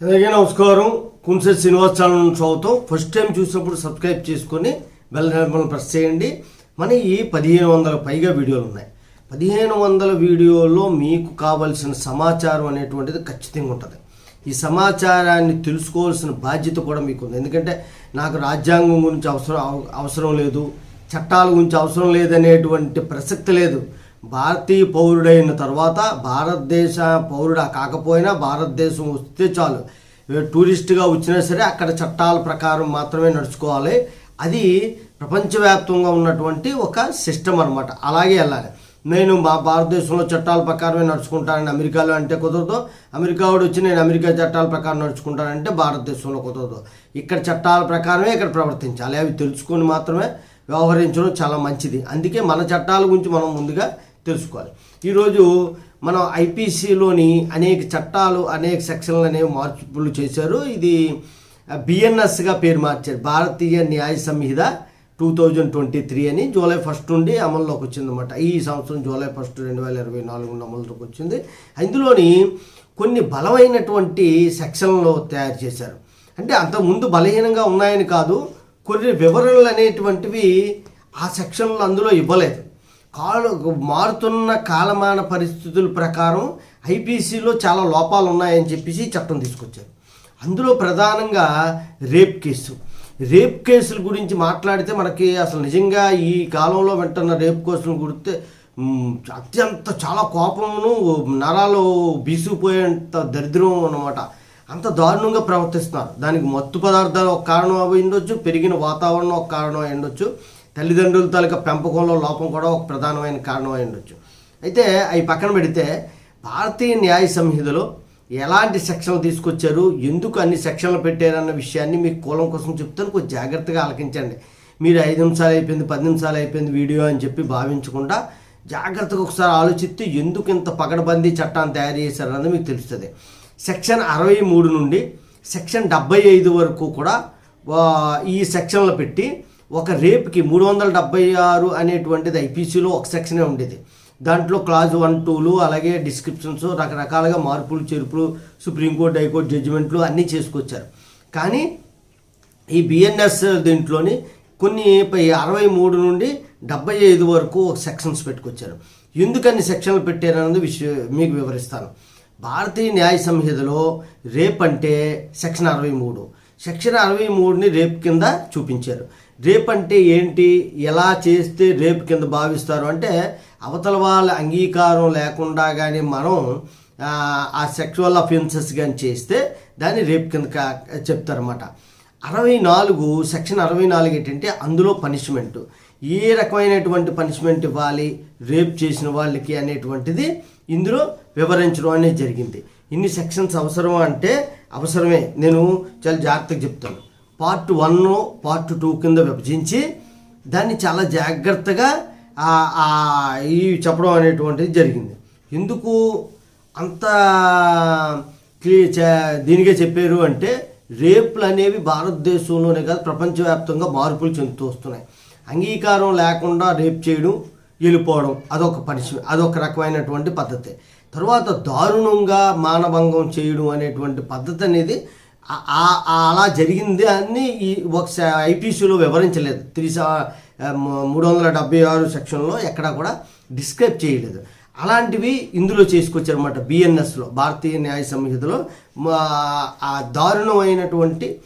అలాగే నమస్కారం. కుంసెట్ శ్రీనివాస్ ఛానల్ చదువుతాం ఫస్ట్ టైం చూసినప్పుడు సబ్స్క్రైబ్ చేసుకొని బెల్ ఐకాన్ ప్రెస్ చేయండి. మన ఈ పదిహేను వందల పైగా వీడియోలు ఉన్నాయి. పదిహేను వందల వీడియోలో మీకు కావలసిన సమాచారం అనేటువంటిది ఖచ్చితంగా ఉంటుంది. ఈ సమాచారాన్ని తెలుసుకోవాల్సిన బాధ్యత కూడా మీకు ఉంది ఎందుకంటే నాకు రాజ్యాంగం గురించి అవసరం అవసరం లేదు చట్టాల గురించి అవసరం లేదనేటువంటి ప్రసక్తి లేదు. భారతీయ పౌరుడైన తర్వాత భారతదేశ పౌరుడా కాకపోయినా భారతదేశం వస్తే చాలు. టూరిస్ట్గా వచ్చినా సరే అక్కడ చట్టాల ప్రకారం మాత్రమే నడుచుకోవాలి. అది ప్రపంచవ్యాప్తంగా ఉన్నటువంటి ఒక సిస్టమ్ అనమాట అలాగే వెళ్ళాలి. నేను మా భారతదేశంలో చట్టాల ప్రకారమే నడుచుకుంటానని అమెరికాలో అంటే కుదరదు. అమెరికా వాడు వచ్చి నేను అమెరికా చట్టాల ప్రకారం నడుచుకుంటానంటే భారతదేశంలో కుదరదు. ఇక్కడ చట్టాల ప్రకారమే ఇక్కడ ప్రవర్తించాలి. అవి తెలుసుకొని మాత్రమే వ్యవహరించడం చాలా మంచిది. అందుకే మన చట్టాల గురించి మనం ముందుగా తెలుసుకోవాలి. ఈరోజు మనం ఐపీసీలోని అనేక చట్టాలు అనేక సెక్షన్లు అనేవి మార్పులు చేశారు. ఇది బిఎన్ఎస్గా పేరు మార్చారు. Bharatiya Nyaya Sanhita two thousand twenty three అని జూలై ఫస్ట్ నుండి అమల్లోకి వచ్చిందన్నమాట. ఈ సంవత్సరం జూలై ఫస్ట్ రెండు వేల ఇరవై నాలుగు నుండి అమల్లోకి వచ్చింది. అందులోని కొన్ని బలమైనటువంటి సెక్షన్లు తయారు చేశారు. అంటే అంతకుముందు బలహీనంగా ఉన్నాయని కాదు కొన్ని వివరణలు అనేటువంటివి ఆ సెక్షన్లు అందులో ఇవ్వలేదు. కాలు మారుతున్న కాలమాన పరిస్థితుల ప్రకారం ఐపీసీలో చాలా లోపాలు ఉన్నాయని చెప్పేసి చట్టం తీసుకొచ్చారు. అందులో ప్రధానంగా రేప్ కేసు. రేప్ కేసుల గురించి మాట్లాడితే మనకి అసలు నిజంగా ఈ కాలంలో వింటున్న రేప్ కేసులు గురితే అత్యంత చాలా కోపమును నరాలు బీసుకుపోయేంత దరిద్రం అన్నమాట. అంత దారుణంగా ప్రవర్తిస్తున్నారు. దానికి మత్తు పదార్థాలు ఒక కారణం అయి ఉండొచ్చు పెరిగిన వాతావరణం ఒక కారణం అయి ఉండొచ్చు. తల్లిదండ్రుల తాలూకా పెంపకంలో లోపం కూడా ఒక ప్రధానమైన కారణం ఉండొచ్చు. అయితే అవి పక్కన పెడితే భారతీయ న్యాయ సంహితలో ఎలాంటి సెక్షన్లు తీసుకొచ్చారు ఎందుకు అన్ని సెక్షన్లు పెట్టారన్న విషయాన్ని మీకు కూలం కోసం చెప్తాను. కొంచెం జాగ్రత్తగా ఆలకించండి. మీరు ఐదు నిమిషాలు అయిపోయింది పది నిమిషాలు అయిపోయింది వీడియో అని చెప్పి భావించకుండా జాగ్రత్తగా ఒకసారి ఆలోచిస్తే ఎందుకు ఇంత పగడబందీ చట్టాన్ని తయారు చేశారన్నది మీకు తెలుస్తుంది. సెక్షన్ అరవై మూడు నుండి సెక్షన్ డెబ్బై ఐదు వరకు కూడా ఈ సెక్షన్లు పెట్టి ఒక రేప్కి మూడు వందల డెబ్బై ఆరు అనేటువంటిది ఐపీసీలో ఒక సెక్షనే ఉండేది. దాంట్లో క్లాజ్ వన్ టూలు అలాగే డిస్క్రిప్షన్స్ రకరకాలుగా మార్పులు చేర్పులు సుప్రీంకోర్టు హైకోర్టు జడ్జిమెంట్లు అన్నీ చేసుకొచ్చారు. కానీ ఈ బిఎన్ఎస్ దీంట్లోని కొన్ని పై అరవై మూడు నుండి డెబ్బై ఐదు వరకు ఒక సెక్షన్స్ పెట్టుకొచ్చారు. ఎందుకని సెక్షన్లు పెట్టారన్నది విషయం మీకు వివరిస్తాను. భారతీయ న్యాయ సంహితలో రేప్ అంటే సెక్షన్ అరవై మూడు. సెక్షన్ అరవై మూడుని రేప్ కింద చూపించారు. రేప్ అంటే ఏంటి ఎలా చేస్తే రేపు కింద భావిస్తారు అంటే అవతల వాళ్ళ అంగీకారం లేకుండా కానీ మనం ఆ, ఆ సెక్షువల్ అఫెన్సెస్ కానీ చేస్తే దాన్ని రేప్ కింద చెప్తారన్నమాట. అరవై నాలుగు సెక్షన్ అరవై నాలుగు ఏంటంటే అందులో పనిష్మెంట్ ఏ రకమైనటువంటి పనిష్మెంట్ ఇవ్వాలి రేప్ చేసిన వాళ్ళకి అనేటువంటిది ఇందులో వివరించడం అనేది జరిగింది. ఇన్ని సెక్షన్స్ అవసరం అంటే అవసరమే. నేను చాలా జాగ్రత్తగా చెప్తాను. పార్ట్ వన్ పార్ట్ టూ కింద విభజించి దాన్ని చాలా జాగ్రత్తగా ఈ చెప్పడం అనేటువంటిది జరిగింది. ఎందుకు అంత దీనికే దీనిగా చెప్పారు అంటే రేపులు అనేవి భారతదేశంలోనే కాదు ప్రపంచవ్యాప్తంగా మార్పులు చెందుతూ వస్తున్నాయి. అంగీకారం లేకుండా రేప్ చేయడం వెళ్ళిపోవడం అదొక పనిష్మెంట్ అదొక రకమైనటువంటి పద్ధతి. తర్వాత దారుణంగా మానభంగం చేయడం అనేటువంటి పద్ధతి అనేది అలా జరిగింది అని ఈ ఒక ఐపీసీలో వివరించలేదు. త్రీ మూడు వందల డెబ్బై ఆరు సెక్షన్లో ఎక్కడా కూడా డిస్క్రైబ్ చేయలేదు. అలాంటివి ఇందులో చేసుకొచ్చారన్నమాట బిఎన్ఎస్లో భారతీయ న్యాయ సంహితలో. మా- ఆ దారుణమైనటువంటి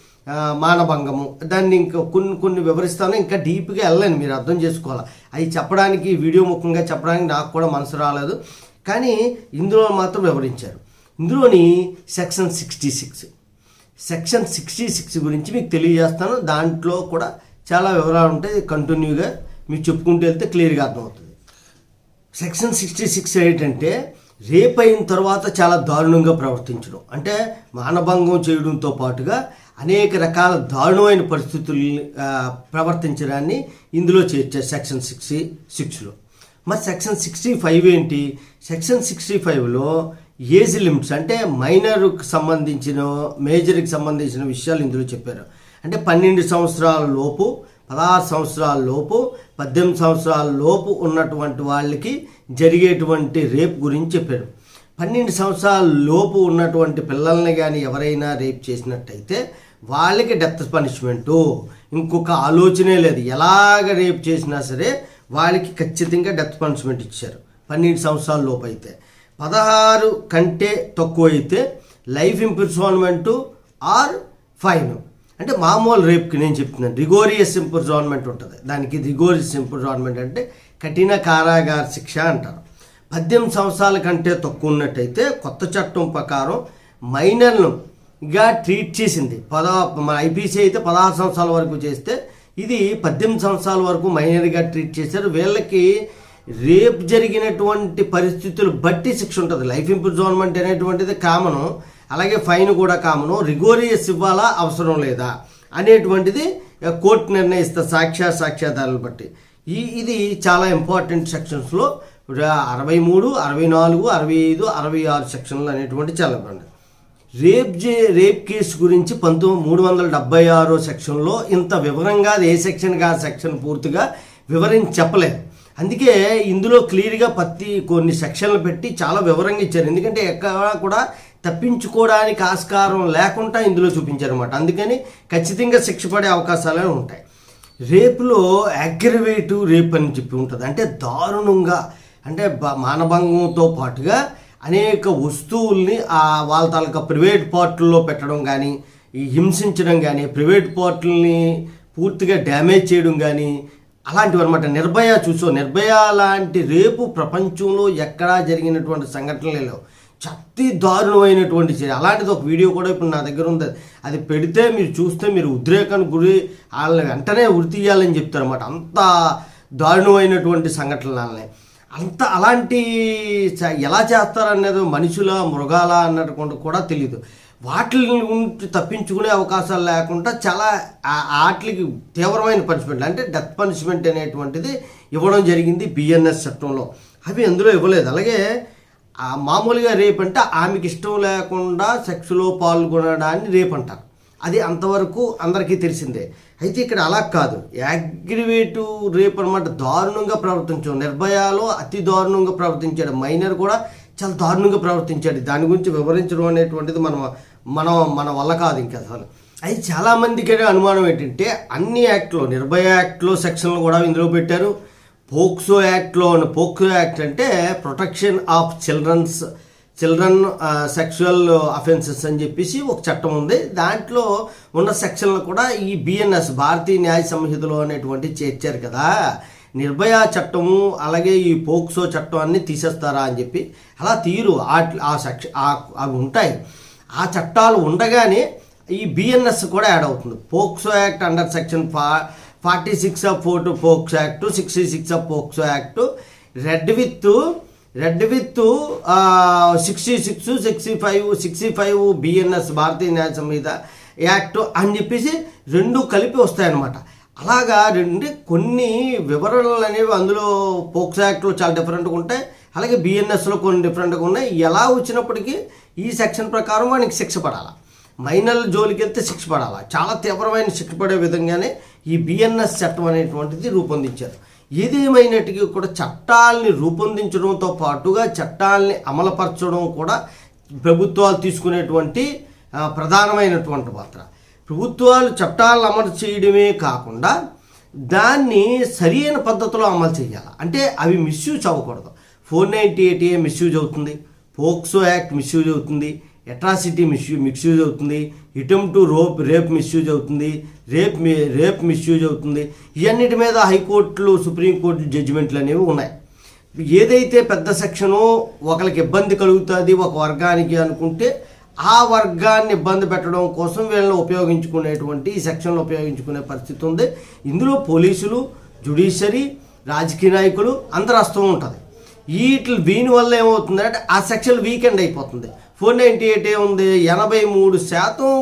మానభంగము. దాన్ని ఇంకా కొన్ని కొన్ని వివరిస్తాను. ఇంకా డీప్గా వెళ్ళలేను. మీరు అర్థం చేసుకోవాలి? అవి చెప్పడానికి వీడియో ముఖంగా చెప్పడానికి నాకు కూడా మనసు రాలేదు. కానీ ఇందులో మాత్రం వివరించారు. ఇందులోని section sixty six section sixty six గురించి మీకు తెలియజేస్తాను. దాంట్లో కూడా చాలా వివరాలు ఉంటాయి. కంటిన్యూగా మీరు చెప్పుకుంటూ వెళ్తే క్లియర్గా అర్థమవుతుంది. సెక్షన్ సిక్స్టీ సిక్స్ ఏంటంటే రేప్ అయిన తర్వాత చాలా దారుణంగా ప్రవర్తించడం. అంటే మానభంగం చేయడంతో పాటుగా అనేక రకాల దారుణమైన పరిస్థితుల్ని ప్రవర్తించడాన్ని ఇందులో చేర్చారు సెక్షన్ సిక్స్టీ సిక్స్లో. మరి సెక్షన్ సిక్స్టీ ఫైవ్ ఏంటి? సెక్షన్ సిక్స్టీ ఫైవ్లో ఏజ్ లిమిట్స్ అంటే మైనర్కి సంబంధించిన మేజర్కి సంబంధించిన విషయాలు ఇందులో చెప్పారు. అంటే పన్నెండు సంవత్సరాల లోపు పదహారు సంవత్సరాల లోపు పద్దెనిమిది సంవత్సరాల లోపు ఉన్నటువంటి వాళ్ళకి జరిగేటువంటి రేప్ గురించి చెప్పారు. పన్నెండు సంవత్సరాల లోపు ఉన్నటువంటి పిల్లల్ని కానీ ఎవరైనా రేప్ చేసినట్టయితే వాళ్ళకి డెత్ పనిష్మెంటు ఇంకొక ఆలోచనే లేదు. ఎలాగ రేప్ చేసినా సరే వాళ్ళకి ఖచ్చితంగా డెత్ పనిష్మెంట్ ఇచ్చారు. పన్నెండు సంవత్సరాల లోపు అయితే. పదహారు కంటే తక్కువ అయితే లైఫ్ ఇంప్రిజాన్మెంటు ఆర్ ఫైన్. అంటే మామూలు రేపుకి నేను చెప్తున్నాను. రిగోరియస్ ఇంప్రిజోన్మెంట్ ఉంటుంది. దానికి రిగోరియస్ ఇంప్రిజోన్మెంట్ అంటే కఠిన కారాగార శిక్ష అంటారు. పద్దెనిమిది సంవత్సరాల కంటే తక్కువ ఉన్నట్టయితే కొత్త చట్టం ప్రకారం మైనర్లుగా ట్రీట్ చేసింది. పద మన ఐపీసీ అయితే పదహారు సంవత్సరాల వరకు చేస్తే ఇది పద్దెనిమిది సంవత్సరాల వరకు మైనర్గా ట్రీట్ చేశారు. వీళ్ళకి రేప్ జరిగినటువంటి పరిస్థితులు బట్టి శిక్ష ఉంటుంది. లైఫ్ ఇంప్రిజాన్మెంట్ అనేటువంటిది కామను అలాగే ఫైన్ కూడా కామను. రిగోరియస్ ఇవ్వాలా అవసరం లేదా అనేటువంటిది కోర్టు నిర్ణయిస్తా సాక్ష్య సాక్ష్యాధారాలు బట్టి. ఈ ఇది చాలా ఇంపార్టెంట్ సెక్షన్స్లో అరవై మూడు అరవై నాలుగు అరవై ఐదు అరవై ఆరు సెక్షన్లు అనేటువంటి చాలా ఉన్నాయి రేప్ జే రేప్ కేసు గురించి పంతొమ్మిది మూడు వందల డెబ్బై ఆరో సెక్షన్లో ఇంత వివరంగా ఏ సెక్షన్గా ఆ సెక్షన్ పూర్తిగా వివరించి చెప్పలేదు. అందుకే ఇందులో క్లియర్గా పత్తి కొన్ని సెక్షన్లు పెట్టి చాలా వివరంగా ఇచ్చారు. ఎందుకంటే ఎక్కడ కూడా తప్పించుకోవడానికి ఆస్కారం లేకుండా ఇందులో చూపించారు అనమాట అందుకని ఖచ్చితంగా శిక్ష పడే అవకాశాలే ఉంటాయి. రేపులో అగ్రవేటివ్ రేప్ అని చెప్పి ఉంటుంది. అంటే దారుణంగా అంటే మానభంగంతో పాటుగా అనేక వస్తువుల్ని ఆ వాళ్ళ తాలూకా ప్రైవేట్ పార్ట్లలో పెట్టడం కానీ ఈ హింసించడం కానీ ప్రైవేట్ పార్ట్లని పూర్తిగా డ్యామేజ్ చేయడం కానీ అలాంటివి అనమాట నిర్భయ చూసో నిర్భయ లాంటి రేపు ప్రపంచంలో ఎక్కడా జరిగినటువంటి సంఘటనలే లేవు. చత్తి దారుణమైనటువంటి చర్య. అలాంటిది ఒక వీడియో కూడా ఇప్పుడు నా దగ్గర ఉంది. అది పెడితే మీరు చూస్తే మీరు ఉద్రేకానికి గురి వాళ్ళని వెంటనే ఉరి తీయాలని చెప్తారు అనమాట అంత దారుణమైనటువంటి సంఘటనలని అంత అలాంటి ఎలా చేస్తారనేది మనుషుల మృగాల అన్నటువంటి కూడా తెలియదు వాటి తప్పించుకునే అవకాశాలు లేకుండా చాలా ఆ- వాటికి తీవ్రమైన పనిష్మెంట్ అంటే డెత్ పనిష్మెంట్ అనేటువంటిది ఇవ్వడం జరిగింది బిఎన్ఎస్ చట్టంలో. అవి అందులో ఇవ్వలేదు. అలాగే మామూలుగా రేప్ అంటే ఆమెకి ఇష్టం లేకుండా సెక్స్లో పాల్గొనడాన్ని రేప్ అంటారు. అది అంతవరకు అందరికీ తెలిసిందే. అయితే ఇక్కడ అలా కాదు. యాగ్రివేటివ్ రేప్ అనమాట దారుణంగా ప్రవర్తించాం నిర్భయాలో అతి దారుణంగా ప్రవర్తించాడు మైనర్ కూడా చాలా దారుణంగా ప్రవర్తించాడు. దాని గురించి వివరించడం అనేటువంటిది మనం మనం మన వల్ల కాదు ఇంకా అసలు. అయితే చాలామందికి అనుమానం ఏంటంటే అన్ని యాక్ట్లో నిర్భయ యాక్ట్లో సెక్షన్లు కూడా ఇందులో పెట్టారు. పోక్సో యాక్ట్లో పోక్సో యాక్ట్ అంటే protection of childrens children sexual offences అని చెప్పేసి ఒక చట్టం ఉంది. దాంట్లో ఉన్న సెక్షన్లు కూడా ఈ బిఎన్ఎస్ భారతీయ న్యాయ సంహితలో అనేటువంటి చేర్చారు కదా. నిర్భయ చట్టము అలాగే ఈ పోక్సో చట్టం అన్ని తీసేస్తారా అని చెప్పి అలా తీరు. ఆ ఆ సెక్ష అవి ఉంటాయి. ఆ చట్టాలు ఉండగానే ఈ బిఎన్ఎస్ కూడా యాడ్ అవుతుంది. పోక్సో యాక్ట్ అండర్ సెక్షన్ ఫా forty six of four to POCSO act sixty six of POCSO act read with read with sixty six sixty five sixty five BNS Bharatiya Nyaya Sanhita act అని చెప్పేసి రెండు కలిపి వస్తాయన్నమాట. అలాగా రెండు కొన్ని వివరణలు అనేవి అందులో పోక్స్ యాక్ట్లో చాలా డిఫరెంట్గా ఉంటాయి. అలాగే బిఎన్ఎస్లో కొన్ని డిఫరెంట్గా ఉన్నాయి. ఎలా వచ్చినప్పటికీ ఈ సెక్షన్ ప్రకారం వానికి శిక్ష పడాలి. మైనర్ల జోలికి వెళ్తే శిక్ష పడాలి. చాలా తీవ్రమైన శిక్ష పడే విధంగానే ఈ బిఎన్ఎస్ చట్టం అనేటువంటిది రూపొందించారు. ఏదేమైనటికీ కూడా చట్టాలని రూపొందించడంతో పాటుగా చట్టాలని అమలుపరచడం కూడా ప్రభుత్వాలు తీసుకునేటువంటి ప్రధానమైనటువంటి పాత్ర. ప్రభుత్వాలు చట్టాలను అమలు చేయడమే కాకుండా దాన్ని సరైన పద్ధతిలో అమలు చేయాలి. అంటే అవి మిస్యూజ్ అవ్వకూడదు. Four ninety eight A misuse అవుతుంది. పోక్సో యాక్ట్ మిస్యూజ్ అవుతుంది. అట్రాసిటీ మిస్యూ మిస్యూజ్ అవుతుంది. Item to rope rape misuse అవుతుంది. రేప్ మీ రేప్ మిస్యూజ్ అవుతుంది. ఇవన్నిటి మీద హైకోర్టులు సుప్రీంకోర్టు జడ్జిమెంట్లు అనేవి ఉన్నాయి. ఏదైతే పెద్ద సెక్షను ఒకరికి ఇబ్బంది కలుగుతుంది ఒక వర్గానికి అనుకుంటే ఆ వర్గాన్ని ఇబ్బంది పెట్టడం కోసం వీళ్ళని ఉపయోగించుకునేటువంటి ఈ సెక్షన్లు ఉపయోగించుకునే పరిస్థితి ఉంది. ఇందులో పోలీసులు జుడిషియరీ రాజకీయ నాయకులు అందరు వస్తూ ఉంటుంది వీటి దీనివల్ల ఏమవుతుందంటే ఆ సెక్షన్ వీకెండ్ అయిపోతుంది. ఫోర్ నైంటీ ఎయిట్ ఏముంది ఎనభై మూడు శాతం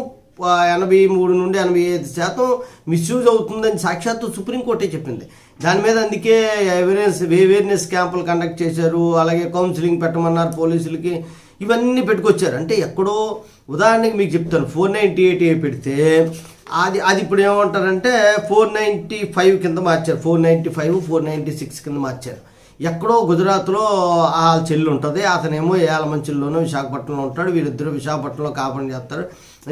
ఎనభై మూడు నుండి ఎనభై ఐదు శాతం మిస్యూజ్ అవుతుందని సాక్షాత్తు సుప్రీంకోర్టే చెప్పింది. దాని మీద అందుకే అవేర్నెస్ అవేర్నెస్ క్యాంపులు కండక్ట్ చేశారు. అలాగే కౌన్సిలింగ్ పెట్టమన్నారు పోలీసులకి. ఇవన్నీ పెట్టుకొచ్చారు. అంటే ఎక్కడో ఉదాహరణకి మీకు చెప్తాను ఫోర్ నైంటీ ఎయిట్ ఏ పెడితే అది అది ఇప్పుడు ఏమంటారంటే ఫోర్ నైంటీ ఫైవ్ కింద మార్చారు. Four ninety five four ninety six కింద మార్చారు. ఎక్కడో గుజరాత్లో ఆ చెల్లి ఉంటుంది. అతనేమో ఏలమంచిల్లోనో విశాఖపట్నంలో ఉంటాడు. వీళ్ళిద్దరూ విశాఖపట్నంలో కాపురం చేస్తారు.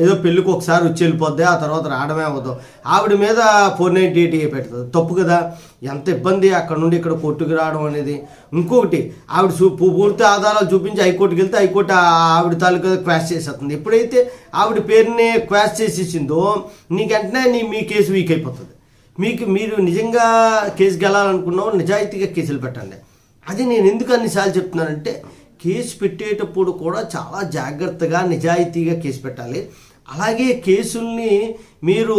ఏదో పెళ్ళికి ఒకసారి వచ్చి వెళ్ళిపోద్ది. ఆ తర్వాత రావడమే అవ్వదు. ఆవిడ మీద ఫోర్ నైంటీ ఎయిట్ పెడుతుంది. తప్పు కదా. ఎంత ఇబ్బంది అక్కడ నుండి ఇక్కడ కోర్టుకు రావడం అనేది. ఇంకొకటి ఆవిడ పూర్తి ఆధారాలు చూపించి హైకోర్టుకి వెళ్తే హైకోర్టు ఆవిడ తాలూకా క్వాష్ చేసేస్తుంది. ఎప్పుడైతే ఆవిడ పేరుని క్వాష్ చేసేసిందో నీకు వెంటనే నీ మీ కేసు వీక్ అయిపోతుంది. మీకు మీరు నిజంగా కేసు గెలాలనుకున్నావు నిజాయితీగా కేసులు పెట్టండి. అది నేను ఎందుకు అన్నిసార్లు చెప్తున్నానంటే కేసు పెట్టేటప్పుడు కూడా చాలా జాగ్రత్తగా నిజాయితీగా కేసు పెట్టాలి. అలాగే కేసుల్ని మీరు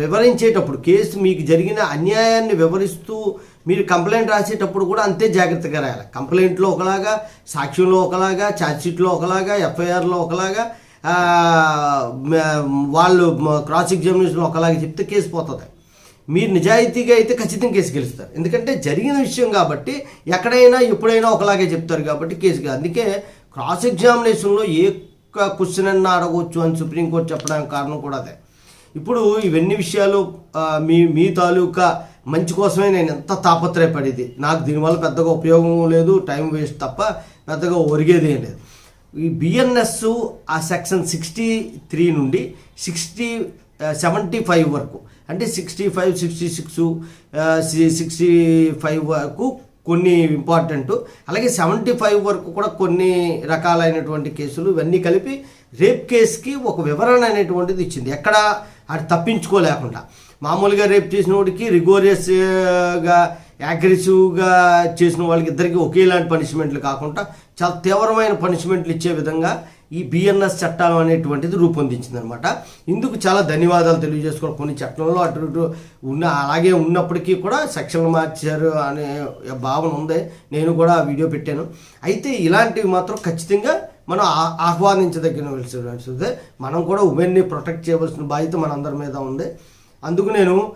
వివరించేటప్పుడు కేసు మీకు జరిగిన అన్యాయాన్ని వివరిస్తూ మీరు కంప్లైంట్ రాసేటప్పుడు కూడా అంతే జాగ్రత్తగా రాయాలి. కంప్లైంట్లో ఒకలాగా సాక్ష్యంలో ఒకలాగా ఛార్జ్షీట్లో ఒకలాగా ఎఫ్ఐఆర్లో ఒకలాగా వాళ్ళు క్రాస్ ఎగ్జామినేషన్ ఒకలాగా చెప్తే కేసు పోతుంది. మీరు నిజాయితీగా అయితే ఖచ్చితంగా కేసు గెలుస్తారు. ఎందుకంటే జరిగిన విషయం కాబట్టి ఎక్కడైనా ఎప్పుడైనా ఒకలాగే చెప్తారు కాబట్టి కేసు అందుకే క్రాస్ ఎగ్జామినేషన్లో ఏ క్వశ్చన్ అన్నా అడగవచ్చు అని సుప్రీంకోర్టు చెప్పడానికి కారణం కూడా అదే. ఇప్పుడు ఇవన్నీ విషయాలు మీ మీ తాలూకా మంచి కోసమే నేను ఎంత తాపత్రయపడేది. నాకు దీనివల్ల పెద్దగా ఉపయోగం లేదు టైం వేస్ట్ తప్ప పెద్దగా ఒరిగేది ఏం లేదు. ఈ బిఎన్ఎస్ ఆ సెక్షన్ సిక్స్టీ త్రీ నుండి సిక్స్టీ సెవెంటీ ఫైవ్ వరకు. అంటే sixty five sixty six sixty five వరకు కొన్ని ఇంపార్టెంట్ అలాగే సెవెంటీ ఫైవ్ వరకు కూడా కొన్ని రకాలైనటువంటి కేసులు ఇవన్నీ కలిపి రేప్ కేసుకి ఒక వివరణ అనేటువంటిది ఇచ్చింది. ఎక్కడ అది తప్పించుకోలేకుండా. మామూలుగా రేప్ చేసిన వాడికి రిగోరియస్గా అగ్రెసివ్గా చేసిన వాళ్ళకి ఇద్దరికి ఒకేలాంటి పనిష్మెంట్లు కాకుండా చాలా తీవ్రమైన పనిష్మెంట్లు ఇచ్చే విధంగా ఈ బిఎన్ఎస్ చట్టం అనేటువంటిది రూపొందించింది అనమాట ఇందుకు చాలా ధన్యవాదాలు తెలియజేసుకోవడం కొన్ని చట్టంలో అటు ఇటు ఉన్న అలాగే ఉన్నప్పటికీ కూడా సెక్షన్లు మార్చారు అనే భావన ఉంది. నేను కూడా ఆ వీడియో పెట్టాను. అయితే ఇలాంటివి మాత్రం ఖచ్చితంగా మనం ఆ- ఆహ్వానించదగిన మనం కూడా ఉమెన్ని ప్రొటెక్ట్ చేయవలసిన బాధ్యత మనందరి మీద ఉంది. అందుకు నేను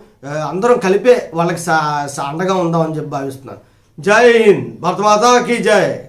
అందరం కలిపే వాళ్ళకి సా సా- అండగా ఉందామని చెప్పి భావిస్తున్నాను. జై హింద్. భరతమాతాకి జై.